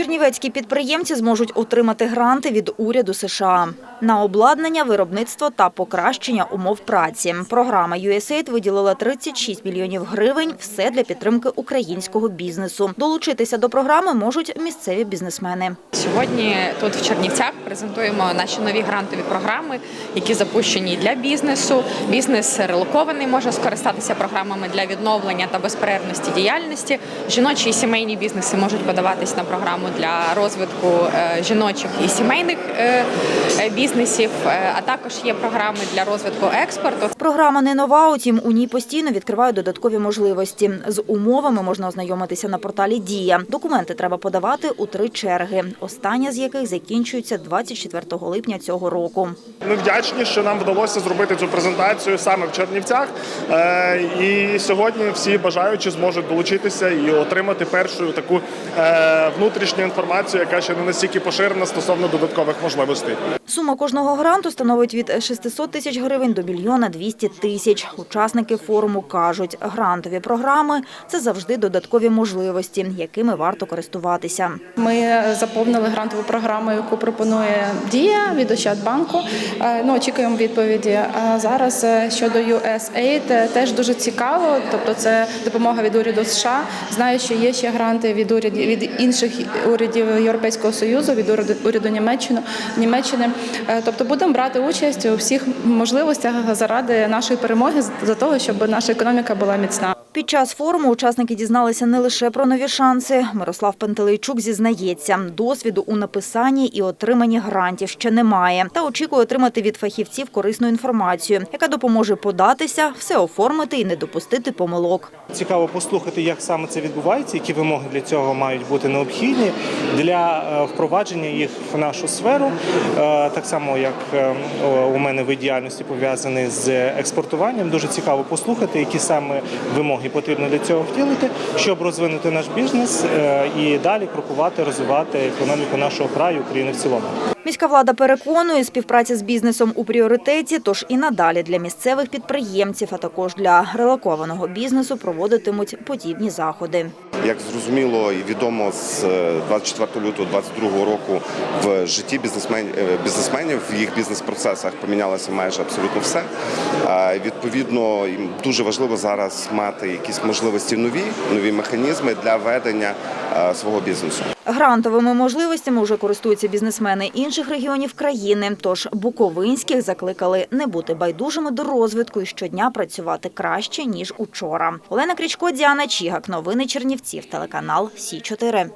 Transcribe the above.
Чернівецькі підприємці зможуть отримати гранти від уряду США на обладнання, виробництво та покращення умов праці. Програма USAID виділила 36 мільйонів гривень. Все для підтримки українського бізнесу. Долучитися до програми можуть місцеві бізнесмени. Сьогодні тут в Чернівцях презентуємо наші нові грантові програми, які запущені для бізнесу. Бізнес релокований може скористатися програмами для відновлення та безперервності діяльності. Жіночі і сімейні бізнеси можуть подаватись на програму для розвитку е, жіночих і сімейних е, е, бізнесів. А також є програми для розвитку експорту. Програма не нова, утім у ній постійно відкривають додаткові можливості. З умовами можна ознайомитися на порталі Дія. Документи треба подавати у три черги. Остання з яких закінчується 24 липня цього року. Ми вдячні, що нам вдалося зробити цю презентацію саме в Чернівцях. І сьогодні всі бажаючі зможуть долучитися і отримати першу таку е, внутрішню інформацію, яка ще не настільки поширена стосовно додаткових можливостей. Сума кожного гранту становить від 600 тисяч гривень до мільйона 200 тисяч. Учасники форуму кажуть, грантові програми – це завжди додаткові можливості, якими варто користуватися. Ми заповнили грантову програму, яку пропонує Дія від Ощадбанку. Е, Ну, очікуємо відповіді. А зараз е, щодо USAID е, теж дуже цікаво. Тобто, це допомога від уряду США. Знаю, що є ще гранти від урядів від інших урядів Європейського союзу, від уряду Німеччини. Німеччини. Тобто, будемо брати участь у всіх можливостях заради нашої перемоги, за того, щоб наша економіка була міцна. Під час форуму учасники дізналися не лише про нові шанси. Мирослав Пантелейчук зізнається, досвіду у написанні і отриманні грантів ще немає. Та очікує отримати від фахівців корисну інформацію, яка допоможе податися, все оформити і не допустити помилок. Цікаво послухати, як саме це відбувається, які вимоги для цього мають бути необхідні для е, впровадження їх в нашу сферу. Е, Так само, як е, у мене вид діяльності пов'язаний з експортуванням. Дуже цікаво послухати, які саме вимоги потрібно для цього втілити, щоб розвинути наш бізнес е, і далі крокувати, розвивати економіку нашого краю, України в цілому. Міська влада переконує, співпраця з бізнесом у пріоритеті, тож і надалі для місцевих підприємців, а також для релокованого бізнесу проводитимуть подібні заходи. Як зрозуміло і відомо з е, 24 лютого 2022 року в житті бізнесменів, бізнесменів в їх бізнес-процесах помінялося майже абсолютно все. Відповідно, їм дуже важливо зараз мати якісь можливості нові, нові механізми для ведення е, свого бізнесу. Грантовими можливостями вже користуються бізнесмени інших регіонів країни. Тож буковинських закликали не бути байдужими до розвитку і щодня працювати краще ніж учора. Олена Крічко, Діана Чігак. Новини Чернівців. Телеканал Сі 4